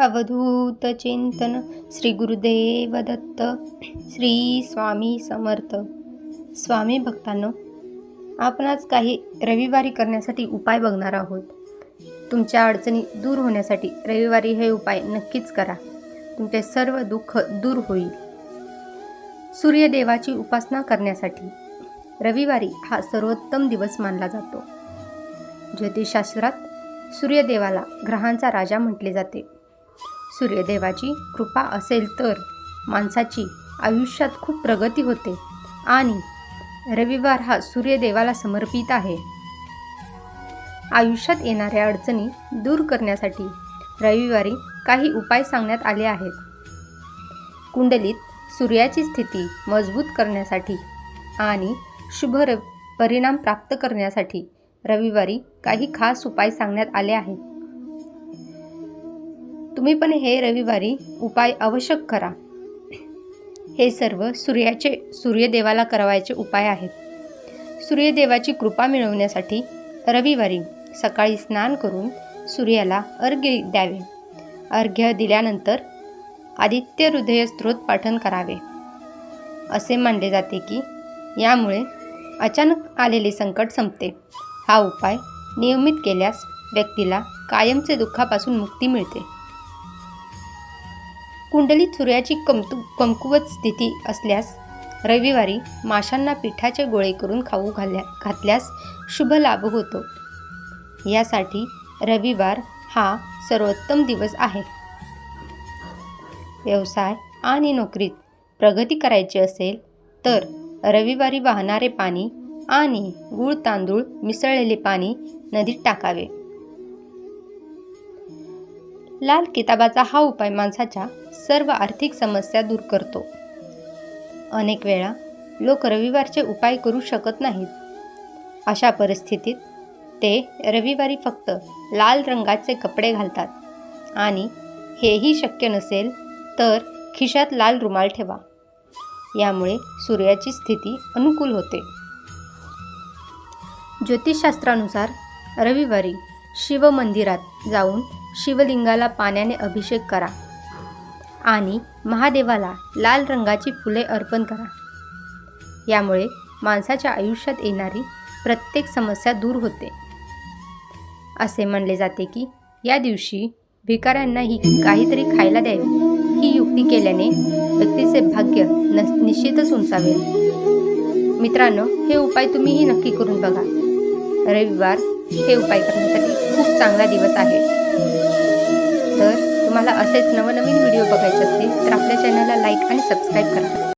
अवधूत चिंतन श्री गुरुदेव दत्त श्री स्वामी समर्थ. स्वामी भक्तांनो आपण आज काही रविवारी करण्यासाठी उपाय बघणार आहोत. तुमच्या अडचणी दूर होण्यासाठी रविवारी हे उपाय नक्कीच करा. तुमचे सर्व दुःख दूर होईल. सूर्यदेवाची उपासना करण्यासाठी रविवारी हा सर्वोत्तम दिवस मानला जातो. ज्योतिषशास्त्रात सूर्यदेवाला ग्रहांचा राजा म्हटले जाते. सूर्यदेवाची कृपा असेल तर माणसाची आयुष्यात खूप प्रगती होते. आणि रविवार हा सूर्यदेवाला समर्पित आहे. आयुष्यात येणाऱ्या अडचणी दूर करण्यासाठी रविवारी काही उपाय सांगण्यात आले आहेत. कुंडलीत सूर्याची स्थिती मजबूत करण्यासाठी आणि शुभ र परिणाम प्राप्त करण्यासाठी रविवारी काही खास उपाय सांगण्यात आले आहेत. तुम्ही पण हे रविवारी उपाय आवश्यक करा. हे सर्व सूर्याचे सूर्यदेवाला करावायचे उपाय आहेत. सूर्यदेवाची कृपा मिळवण्यासाठी रविवारी सकाळी स्नान करून सूर्याला अर्घ्य द्यावे. अर्घ्य दिल्यानंतर आदित्य हृदय स्त्रोत पाठन करावे. असे मानले जाते की यामुळे अचानक आलेले संकट संपते. हा उपाय नियमित केल्यास व्यक्तीला कायमचे दुःखापासून मुक्ती मिळते. कुंडलीत सूर्याची कमतू कमकुवत स्थिती असल्यास रविवारी माशांना पिठाचे गोळे करून खाऊ घाल्या घातल्यास शुभ लाभ होतो. यासाठी रविवार हा सर्वोत्तम दिवस आहे. व्यवसाय आणि नोकरीत प्रगती करायची असेल तर रविवारी वाहणारे पाणी आणि गूळ तांदूळ मिसळलेले पाणी नदीत टाकावे. लाल किताबाचा हा उपाय माणसाच्या सर्व आर्थिक समस्या दूर करतो. अनेक वेळा लोक रविवारचे उपाय करू शकत नाहीत. अशा परिस्थितीत ते रविवारी फक्त लाल रंगाचे कपडे घालतात आणि हेही शक्य नसेल तर खिशात लाल रुमाल ठेवा. यामुळे सूर्याची स्थिती अनुकूल होते. ज्योतिषशास्त्रानुसार रविवारी शिवमंदिरात जाऊन शिवलिंगाला पाण्याने अभिषेक करा आणि महादेवाला लाल रंगाची फुले अर्पण करा. यामुळे माणसाच्या आयुष्यात येणारी प्रत्येक समस्या दूर होते. असे म्हणले जाते की या दिवशी भिकाऱ्यांनाही काहीतरी खायला द्यावे. ही युक्ती केल्याने व्यक्तीचे भाग्य न निश्चितच उंचावेल. मित्रांनो हे उपाय तुम्हीही नक्की करून बघा. रविवार हे उपाय करण्यासाठी खूप चांगला दिवस आहे. तुम्हाला असेच नवनवीन व्हिडिओ बघायचे असतील तर आपल्या चॅनलला लाईक आणि सबस्क्राईब करा.